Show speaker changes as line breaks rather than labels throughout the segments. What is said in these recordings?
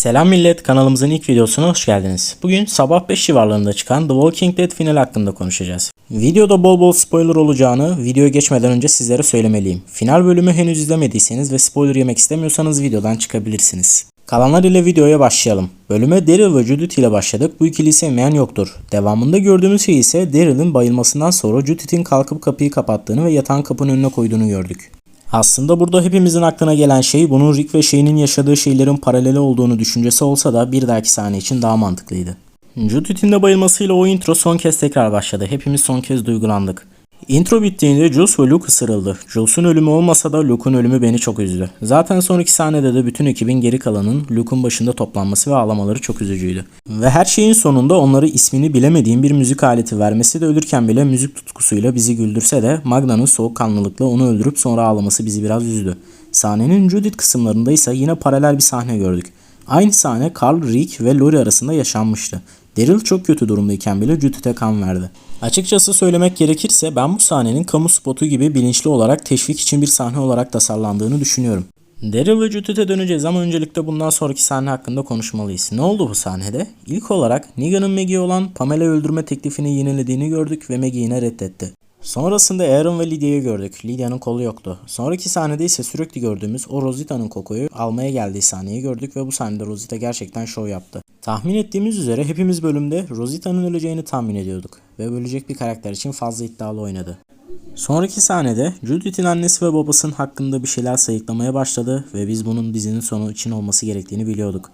Selam millet, kanalımızın ilk videosuna hoş geldiniz. Bugün sabah 5 civarlarında çıkan The Walking Dead final hakkında konuşacağız. Videoda bol bol spoiler olacağını videoya geçmeden önce sizlere söylemeliyim. Final bölümü henüz izlemediyseniz ve spoiler yemek istemiyorsanız videodan çıkabilirsiniz. Kalanlar ile videoya başlayalım. Bölüme Daryl ve Judith ile başladık. Bu ikiliyi sevmeyen yoktur. Devamında gördüğümüz şey ise Daryl'ın bayılmasından sonra Judith'in kalkıp kapıyı kapattığını ve yatağın kapının önüne koyduğunu gördük. Aslında burada hepimizin aklına gelen şey bunun Rick ve Shane'in yaşadığı şeylerin paraleli olduğunu düşüncesi olsa da bir dahaki sahne için daha mantıklıydı. Judith'in de bayılmasıyla o intro son kez tekrar başladı. Hepimiz son kez duygulandık. Intro bittiğinde Jules ve Luke ısırıldı. Jules'un ölümü olmasa da Luke'un ölümü beni çok üzdü. Zaten sonraki sahnede de bütün ekibin geri kalanın Luke'un başında toplanması ve ağlamaları çok üzücüydü. Ve her şeyin sonunda onları ismini bilemediğim bir müzik aleti vermesi de ölürken bile müzik tutkusuyla bizi güldürse de Magna'nın soğukkanlılıkla onu öldürüp sonra ağlaması bizi biraz üzdü. Sahnenin Judith kısımlarında ise yine paralel bir sahne gördük. Aynı sahne Carl, Rick ve Lori arasında yaşanmıştı. Daryl çok kötü durumdayken bile Judith'e kan verdi. Açıkçası söylemek gerekirse ben bu sahnenin kamu spotu gibi bilinçli olarak teşvik için bir sahne olarak tasarlandığını düşünüyorum. Daryl ve Judith'e döneceğiz ama öncelikle bundan sonraki sahne hakkında konuşmalıyız. Ne oldu bu sahnede? İlk olarak Negan'ın Maggie'ye olan Pamela'yı öldürme teklifini yinelediğini gördük ve Maggie yine reddetti. Sonrasında Aaron ve Lydia'yı gördük. Lydia'nın kolu yoktu. Sonraki sahnede ise sürekli gördüğümüz o Rosita'nın kokuyu almaya geldiği sahneyi gördük ve bu sahnede Rosita gerçekten şov yaptı. Tahmin ettiğimiz üzere hepimiz bölümde Rosita'nın öleceğini tahmin ediyorduk ve ölecek bir karakter için fazla iddialı oynadı. Sonraki sahnede Judith'in annesi ve babasının hakkında bir şeyler sayıklamaya başladı ve biz bunun dizinin sonu için olması gerektiğini biliyorduk.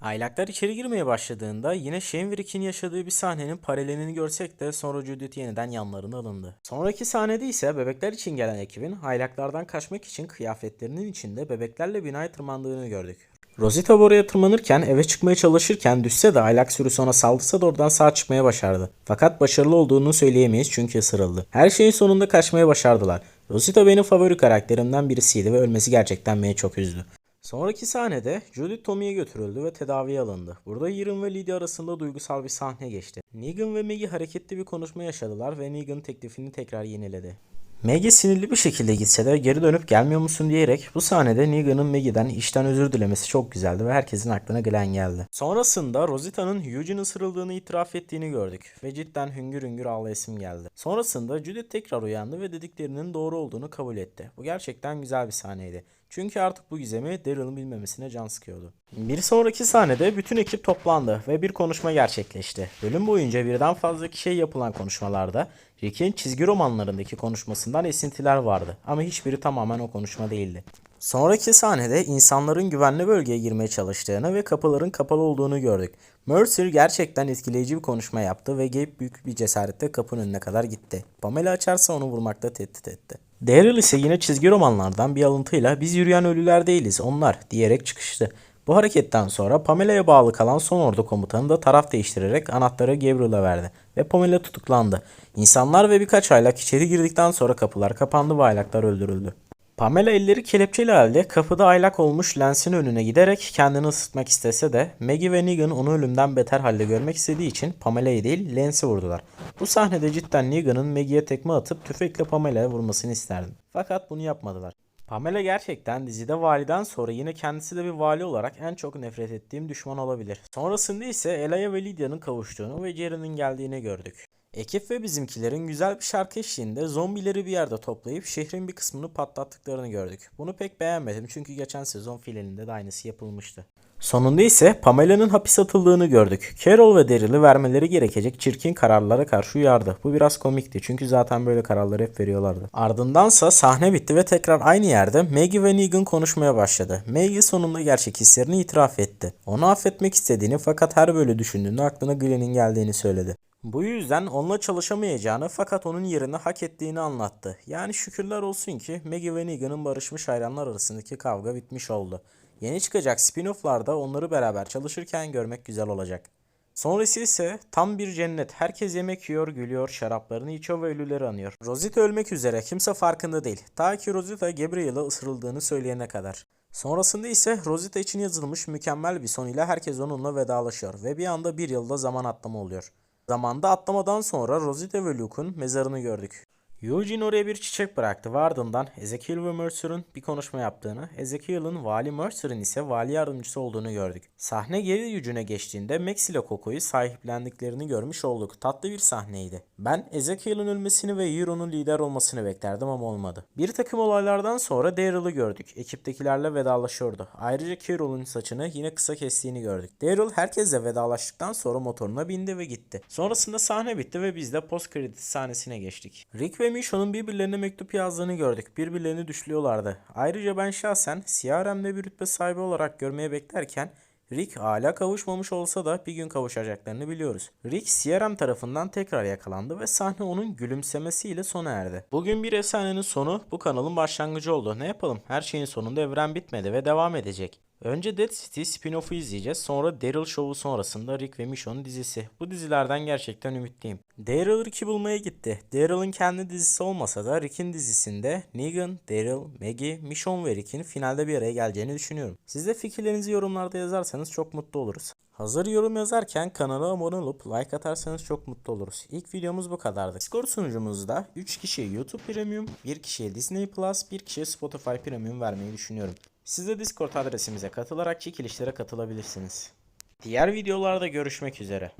Aylaklar içeri girmeye başladığında yine Rick'in yaşadığı bir sahnenin paralelini görsek de sonra Judith yeniden yanlarına alındı. Sonraki sahnede ise bebekler için gelen ekibin aylaklardan kaçmak için kıyafetlerinin içinde bebeklerle binaya tırmandığını gördük. Rosita oraya tırmanırken eve çıkmaya çalışırken düşse de aylak sürüsü ona saldırsa da oradan sağ çıkmaya başardı. Fakat başarılı olduğunu söyleyemeyiz çünkü ısırıldı. Her şeyin sonunda kaçmaya başardılar. Rosita benim favori karakterimden birisiydi ve ölmesi gerçekten beni çok üzdü. Sonraki sahnede Judith Tommy'ye götürüldü ve tedaviye alındı. Burada Yirem ve Lydia arasında duygusal bir sahne geçti. Negan ve Maggie hareketli bir konuşma yaşadılar ve Negan teklifini tekrar yeniledi. Maggie sinirli bir şekilde gitse de geri dönüp gelmiyor musun diyerek bu sahnede Negan'ın Maggie'den işten özür dilemesi çok güzeldi ve herkesin aklına gelen geldi. Sonrasında Rosita'nın Hugh'un ısırıldığını itiraf ettiğini gördük ve cidden hüngür hüngür ağlayasım geldi. Sonrasında Judith tekrar uyandı ve dediklerinin doğru olduğunu kabul etti. Bu gerçekten güzel bir sahneydi. Çünkü artık bu gizemi Daryl'ın bilmemesine can sıkıyordu. Bir sonraki sahnede bütün ekip toplandı ve bir konuşma gerçekleşti. Bölüm boyunca birden fazla kişiye yapılan konuşmalarda Rick'in çizgi romanlarındaki konuşmasından esintiler vardı ama hiçbiri tamamen o konuşma değildi. Sonraki sahnede insanların güvenli bölgeye girmeye çalıştığını ve kapıların kapalı olduğunu gördük. Mercer gerçekten etkileyici bir konuşma yaptı ve Gabe büyük bir cesaretle kapının önüne kadar gitti. Pamela açarsa onu vurmakta tehdit etti. Daryl ise yine çizgi romanlardan bir alıntıyla biz yürüyen ölüler değiliz onlar diyerek çıkıştı. Bu hareketten sonra Pamela'ya bağlı kalan son ordu komutanı da taraf değiştirerek anahtarı Gabriel'a verdi ve Pamela tutuklandı. İnsanlar ve birkaç aylak içeri girdikten sonra kapılar kapandı ve aylaklar öldürüldü. Pamela elleri kelepçeli halde kapıda aylak olmuş Lance'in önüne giderek kendini ısıtmak istese de Maggie ve Negan onu ölümden beter halde görmek istediği için Pamela'yı değil Lance'i vurdular. Bu sahnede cidden Negan'ın Maggie'ye tekme atıp tüfekle Pamela'ya vurmasını isterdim. Fakat bunu yapmadılar. Pamela gerçekten dizide validen sonra yine kendisi de bir vali olarak en çok nefret ettiğim düşman olabilir. Sonrasında ise Elaya ve Lydia'nın kavuştuğunu ve Jerry'nin geldiğini gördük. Ekip ve bizimkilerin güzel bir şarkı eşliğinde zombileri bir yerde toplayıp şehrin bir kısmını patlattıklarını gördük. Bunu pek beğenmedim çünkü geçen sezon finalinde de aynısı yapılmıştı. Sonunda ise Pamela'nın hapis atıldığını gördük. Carol ve Daryl'ı vermeleri gerekecek çirkin kararlara karşı uyardı. Bu biraz komikti çünkü zaten böyle kararları hep veriyorlardı. Ardındansa sahne bitti ve tekrar aynı yerde Maggie ve Negan konuşmaya başladı. Maggie sonunda gerçek hislerini itiraf etti. Onu affetmek istediğini fakat her böyle düşündüğünde aklına Glenn'in geldiğini söyledi. Bu yüzden onunla çalışamayacağını fakat onun yerini hak ettiğini anlattı. Yani şükürler olsun ki Maggie ve Negan'ın barışmış hayranlar arasındaki kavga bitmiş oldu. Yeni çıkacak spin-off'larda onları beraber çalışırken görmek güzel olacak. Sonrası ise tam bir cennet. Herkes yemek yiyor, gülüyor, şaraplarını içiyor ve ölüleri anıyor. Rosita ölmek üzere. Kimse farkında değil. Ta ki Rosita Gabriel'a ısırıldığını söyleyene kadar. Sonrasında ise Rosita için yazılmış mükemmel bir son ile herkes onunla vedalaşıyor ve bir anda bir yılda zaman atlama oluyor. Zamanda atlamadan sonra Rosita ve Luke'un mezarını gördük. Eugene oraya bir çiçek bıraktı ve ardından Ezekiel ve Mercer'ın bir konuşma yaptığını, Ezekiel'ın vali Mercer'ın ise vali yardımcısı olduğunu gördük. Sahne geri yücüne geçtiğinde Max ile Coco'yu sahiplendiklerini görmüş olduk. Tatlı bir sahneydi. Ben Ezekiel'in ölmesini ve Euro'nun lider olmasını beklerdim ama olmadı. Bir takım olaylardan sonra Daryl'ı gördük. Ekiptekilerle vedalaşıyordu. Ayrıca Carol'un saçını yine kısa kestiğini gördük. Daryl herkesle vedalaştıktan sonra motoruna bindi ve gitti. Sonrasında sahne bitti ve biz de post kredi sahnesine geçtik. Rick ve Michonne'un birbirlerine mektup yazdığını gördük. Birbirlerini düşlüyorlardı. Ayrıca ben şahsen CRM'de bir rütbe sahibi olarak görmeye beklerken Rick hala kavuşmamış olsa da bir gün kavuşacaklarını biliyoruz. Rick CRM tarafından tekrar yakalandı ve sahne onun gülümsemesiyle sona erdi. Bugün bir efsanenin sonu bu kanalın başlangıcı oldu. Ne yapalım? Her şeyin sonunda evren bitmedi ve devam edecek. Önce Dead City spin-off'u izleyeceğiz. Sonra Daryl Show'u sonrasında Rick ve Michonne'un dizisi. Bu dizilerden gerçekten ümitliyim. Daryl Rick'i bulmaya gitti. Daryl'ın kendi dizisi olmasa da Rick'in dizisinde Negan, Daryl, Maggie, Michonne ve Rick'in finalde bir araya geleceğini düşünüyorum. Siz de fikirlerinizi yorumlarda yazarsanız çok mutlu oluruz. Hazır yorum yazarken kanala abone olup like atarsanız çok mutlu oluruz. İlk videomuz bu kadardı. Discord sunucumuzda 3 kişiye YouTube Premium, 1 kişiye Disney Plus, 1 kişiye Spotify Premium vermeyi düşünüyorum. Siz de Discord adresimize katılarak çekilişlere katılabilirsiniz. Diğer videolarda görüşmek üzere.